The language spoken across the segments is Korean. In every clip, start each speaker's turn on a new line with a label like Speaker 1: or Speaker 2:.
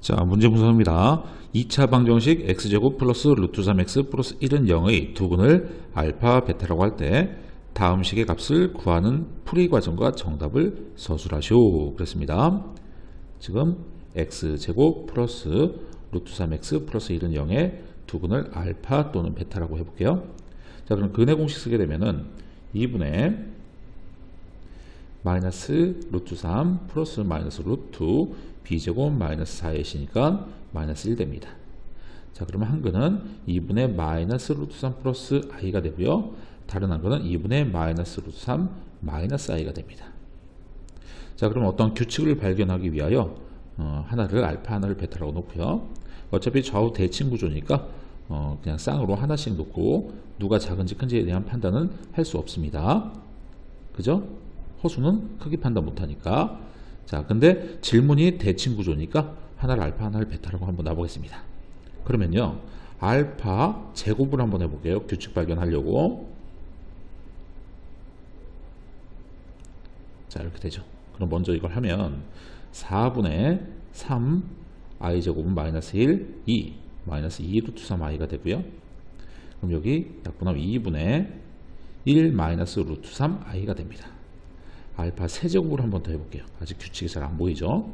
Speaker 1: 자, 문제 분석입니다. 2차 방정식 x제곱 플러스 루트 3x 플러스 1은 0의 두근을 알파, 베타라고 할 때 다음 식의 값을 구하는 풀이 과정과 정답을 서술하시오. 그랬습니다. 지금 x제곱 플러스 루트 3x 플러스 1은 0의 두근을 알파 또는 베타라고 해볼게요. 자, 그럼 근의 공식 쓰게 되면은 2분의 마이너스 루트 3 플러스 마이너스 루트 b제곱 마이너스 4이시니까 마이너스 1 됩니다. 자 그러면 한 근은 2분의 마이너스 루트 3 플러스 i가 되고요. 다른 한 근은 2분의 마이너스 루트 3 마이너스 i가 됩니다. 자 그럼 어떤 규칙을 발견하기 위하여 어, 하나를 알파 하나를 베타라고 놓고요. 어차피 좌우 대칭 구조니까 어, 그냥 쌍으로 하나씩 놓고 누가 작은지 큰지에 대한 판단은 할 수 없습니다. 그죠? 허수는 크기 판단 못하니까. 자 근데 질문이 대칭 구조니까 하나를 알파 하나를 베타라고 한번 놔보겠습니다. 그러면요 알파 제곱을 한번 해볼게요. 규칙 발견하려고. 자 이렇게 되죠. 그럼 먼저 이걸 하면 4분의 3 i 제곱은 마이너스 1 2 마이너스 2 루트 3 i가 되고요. 그럼 여기 약분하면 2분의 1 마이너스 루트 3 i가 됩니다 알파 세제곱으로 한번 더 해볼게요. 아직 규칙이 잘 안 보이죠?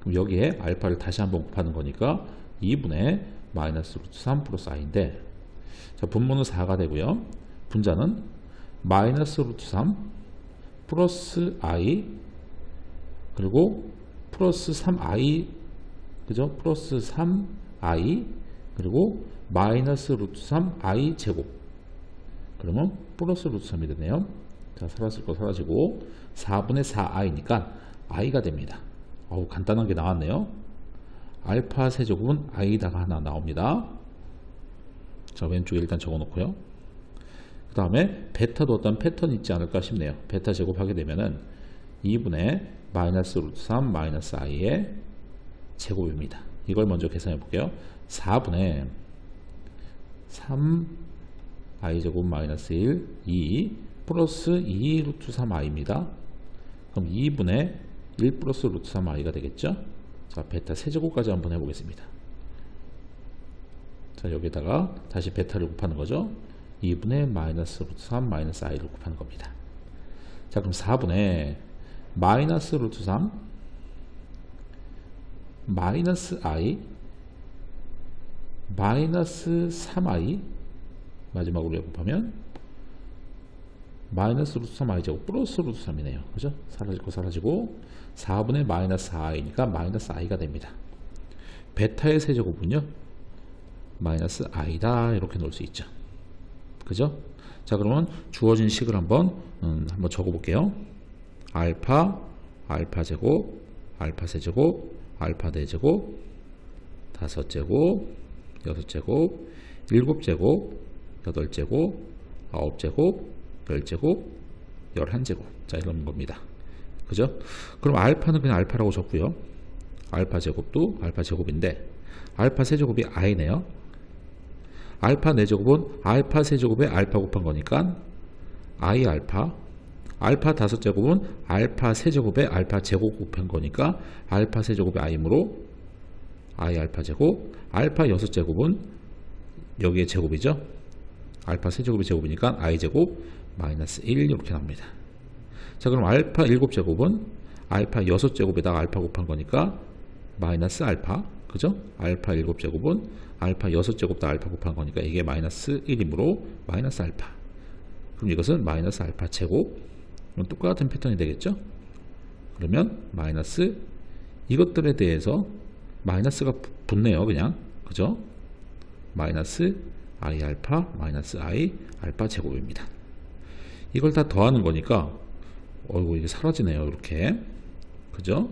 Speaker 1: 그럼 여기에 알파를 다시 한번 곱하는 거니까 2분의 마이너스 루트 3 플러스 i인데 자 분모는 4가 되고요. 분자는 마이너스 루트 3 플러스 i 그리고 플러스 3i 그죠? 플러스 3i 그리고 마이너스 루트 3i 제곱 그러면 플러스 루트 3이 되네요. 자, 사라질 거 사라지고 4분의 4i니까 i가 됩니다. 어우, 간단한 게 나왔네요. 알파 세제곱은 i다가 하나 나옵니다. 자, 왼쪽에 일단 적어 놓고요. 그 다음에 베타도 어떤 패턴이 있지 않을까 싶네요. 베타 제곱하게 되면은 2분의 마이너스 루트 3 마이너스 i의 제곱입니다. 이걸 먼저 계산해 볼게요. 4분의 3 i 제곱 마이너스 1 2 플러스 2 루트 3i입니다. 그럼 2분의 1 플러스 루트 3i가 되겠죠? 자, 베타 세제곱까지 한번 해보겠습니다. 자, 여기다가 다시 베타를 곱하는 거죠. 2분의 마이너스 루트 3 마이너스 i를 곱하는 겁니다. 자, 그럼 4분의 마이너스 루트 3 마이너스 i 마이너스 3i 마지막으로 곱하면 마이너스 루트 3 i제곱 플러스 루트 3이네요. 그죠? 사라지고 사라지고 4분의 마이너스 4i니까 마이너스 i가 됩니다. 베타의 세제곱은요. 마이너스 i다 이렇게 놓을 수 있죠. 그죠? 자 그러면 주어진 식을 한번 음, 한번 적어볼게요. 알파 알파 제곱 알파 세제곱 알파 네제곱 다섯 제곱 여섯 제곱 일곱 제곱 여덟 제곱 아홉 제곱 10제곱, 11제곱. 자, 이런 겁니다. 그죠? 그럼 알파는 그냥 알파라고 적고요. 알파 제곱도 알파 제곱인데 알파 세제곱이 i네요. 알파 4제곱은 알파 세제곱에 알파 곱한 거니까 i 알파 알파 5제곱은 알파 세제곱에 알파 제곱 곱한 거니까 알파 세제곱의 i므로 i 알파 제곱 알파 6제곱은 여기에 제곱이죠. 알파 세제곱이 제곱이니까 i 제곱 마이너스 1 이렇게 나옵니다. 자 그럼 알파 7제곱은 알파 6제곱에다가 알파 곱한 거니까 마이너스 알파 그죠? 알파 7제곱은 알파 6제곱 다 알파 곱한 거니까 이게 마이너스 1이므로 마이너스 알파 그럼 이것은 마이너스 알파 제곱 똑같은 패턴이 되겠죠? 그러면 마이너스 이것들에 대해서 마이너스가 붙네요 그냥 그죠? 마이너스 i 알파 마이너스 i 알파 제곱입니다. 이걸 다 더하는 거니까 어이구 이게 사라지네요 이렇게 그죠?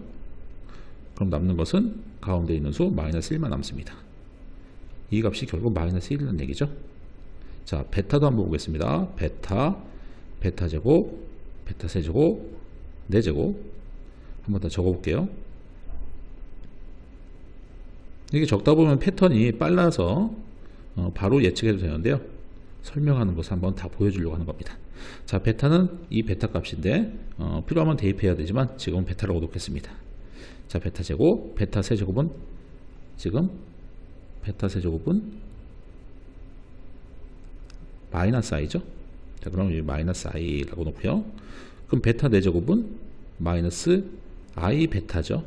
Speaker 1: 그럼 남는 것은 가운데 있는 수 마이너스 1만 남습니다. 이 값이 결국 마이너스 1이라는 얘기죠. 자 베타도 한번 보겠습니다. 베타 베타 제곱 베타 세제곱 4제곱 한번 더 적어볼게요. 이게 적다 보면 패턴이 빨라서 어, 바로 예측해도 되는데요. 설명하는 것을 한번 다 보여주려고 하는 겁니다. 자, 베타는 이 베타 값인데 어, 필요하면 대입해야 되지만 지금은 베타라고 놓겠습니다. 자, 베타 제곱, 베타 세제곱은 지금 베타 세제곱은 마이너스 i죠. 자, 그럼 여기 마이너스 i라고 놓고요. 그럼 베타 4제곱은 마이너스 i 베타죠.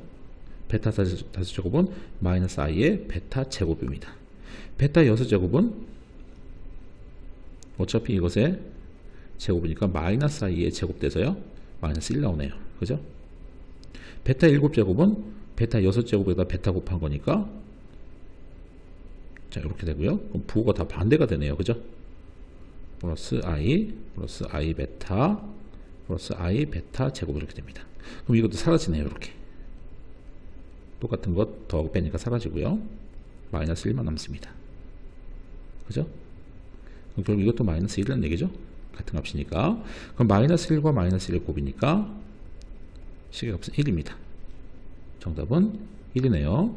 Speaker 1: 베타 5제곱은 마이너스 i의 베타 제곱입니다. 베타 6제곱은 어차피 이것의 제곱이니까 마이너스 i의 제곱돼서요. 마이너스 1 나오네요. 그죠? 베타 7제곱은 베타 6제곱에다 베타 곱한 거니까 자 이렇게 되고요. 그럼 부호가 다 반대가 되네요. 그죠? 플러스 i 플러스 i 베타 플러스 i 베타 제곱 이렇게 됩니다. 그럼 이것도 사라지네요. 이렇게 똑같은 것 더하고 빼니까 사라지고요. 마이너스 1만 남습니다. 그죠? 그럼 이것도 마이너스 1이라는 얘기죠. 같은 값이니까. 그럼 마이너스 1과 마이너스 1의 곱이니까 시계값은 1입니다. 정답은 1이네요.